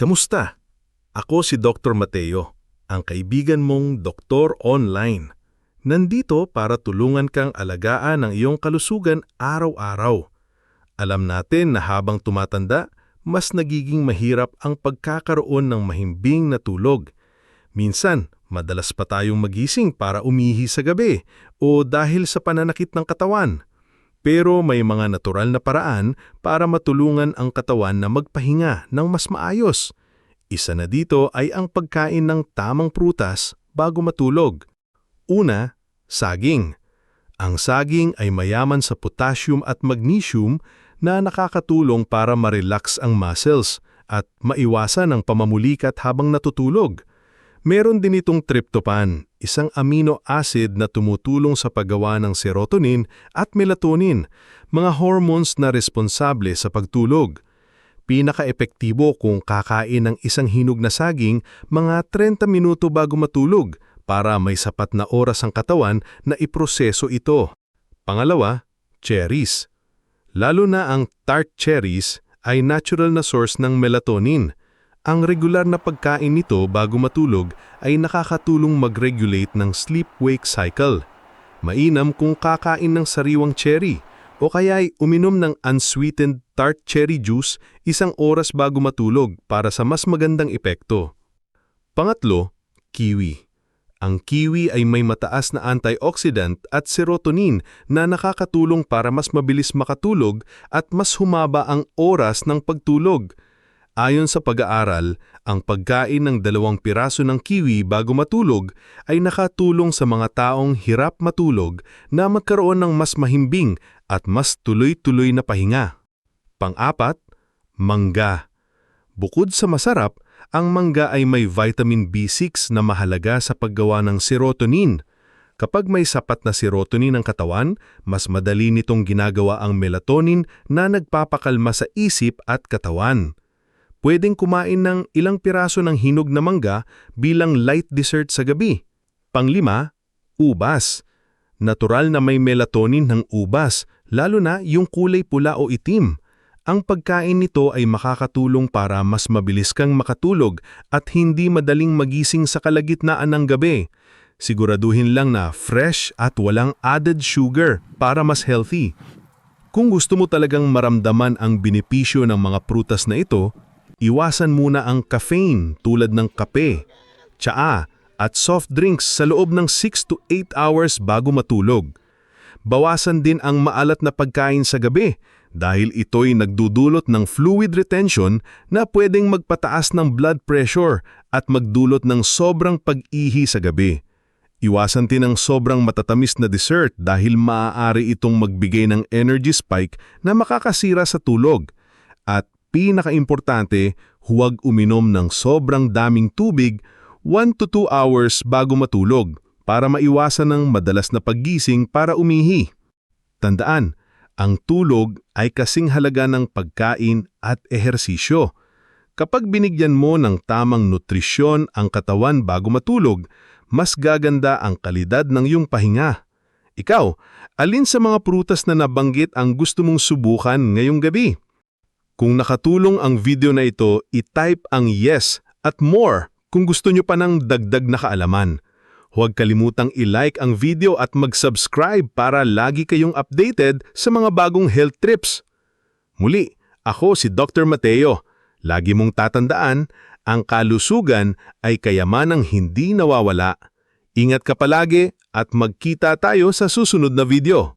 Kamusta? Ako si Dr. Mateo, ang kaibigan mong doktor online. Nandito para tulungan kang alagaan ang iyong kalusugan araw-araw. Alam natin na habang tumatanda, mas nagiging mahirap ang pagkakaroon ng mahimbing na tulog. Minsan, madalas pa tayong magising para umihi sa gabi o dahil sa pananakit ng katawan. Pero may mga natural na paraan para matulungan ang katawan na magpahinga ng mas maayos. Isa na dito ay ang pagkain ng tamang prutas bago matulog. Una, saging. Ang saging ay mayaman sa potassium at magnesium na nakakatulong para ma-relax ang muscles at maiwasan ang pamamulikat habang natutulog. Meron din itong tryptophan, isang amino acid na tumutulong sa paggawa ng serotonin at melatonin, mga hormones na responsable sa pagtulog. Pinaka-epektibo kung kakain ng isang hinog na saging mga 30 minuto bago matulog para may sapat na oras ang katawan na iproseso ito. Pangalawa, cherries. Lalo na ang tart cherries ay natural na source ng melatonin. Ang regular na pagkain nito bago matulog ay nakakatulong mag-regulate ng sleep-wake cycle. Mainam kung kakain ng sariwang cherry o kaya ay uminom ng unsweetened tart cherry juice isang oras bago matulog para sa mas magandang epekto. Pangatlo, kiwi. Ang kiwi ay may mataas na antioxidant at serotonin na nakakatulong para mas mabilis makatulog at mas humaba ang oras ng pagtulog. Ayon sa pag-aaral, ang pagkain ng dalawang piraso ng kiwi bago matulog ay nakatulong sa mga taong hirap matulog na magkaroon ng mas mahimbing at mas tuloy-tuloy na pahinga. Pang-apat, mangga. Bukod sa masarap, ang mangga ay may vitamin B6 na mahalaga sa paggawa ng serotonin. Kapag may sapat na serotonin ang katawan, mas madali nitong ginagawa ang melatonin na nagpapakalma sa isip at katawan. Pwedeng kumain ng ilang piraso ng hinog na mangga bilang light dessert sa gabi. Panglima, ubas. Natural na may melatonin ng ubas, lalo na yung kulay pula o itim. Ang pagkain nito ay makakatulong para mas mabilis kang makatulog at hindi madaling magising sa kalagitnaan ng gabi. Siguraduhin lang na fresh at walang added sugar para mas healthy. Kung gusto mo talagang maramdaman ang benepisyo ng mga prutas na ito, iwasan muna ang caffeine tulad ng kape, tsaa at soft drinks sa loob ng 6 to 8 hours bago matulog. Bawasan din ang maalat na pagkain sa gabi dahil ito'y nagdudulot ng fluid retention na pwedeng magpataas ng blood pressure at magdulot ng sobrang pag-ihi sa gabi. Iwasan din ang sobrang matatamis na dessert dahil maaari itong magbigay ng energy spike na makakasira sa tulog. At pinakaimportante, huwag uminom ng sobrang daming tubig 1 to 2 hours bago matulog para maiwasan ng madalas na paggising para umihi. Tandaan, ang tulog ay kasing halaga ng pagkain at ehersisyo. Kapag binigyan mo ng tamang nutrisyon ang katawan bago matulog, mas gaganda ang kalidad ng iyong pahinga. Ikaw, alin sa mga prutas na nabanggit ang gusto mong subukan ngayong gabi? Kung nakatulong ang video na ito, i-type ang yes at more kung gusto nyo pa ng dagdag na kaalaman. Huwag kalimutang i-like ang video at mag-subscribe para lagi kayong updated sa mga bagong health tips. Muli, ako si Dr. Mateo. Lagi mong tatandaan, ang kalusugan ay kayamanang hindi nawawala. Ingat ka palagi at magkita tayo sa susunod na video.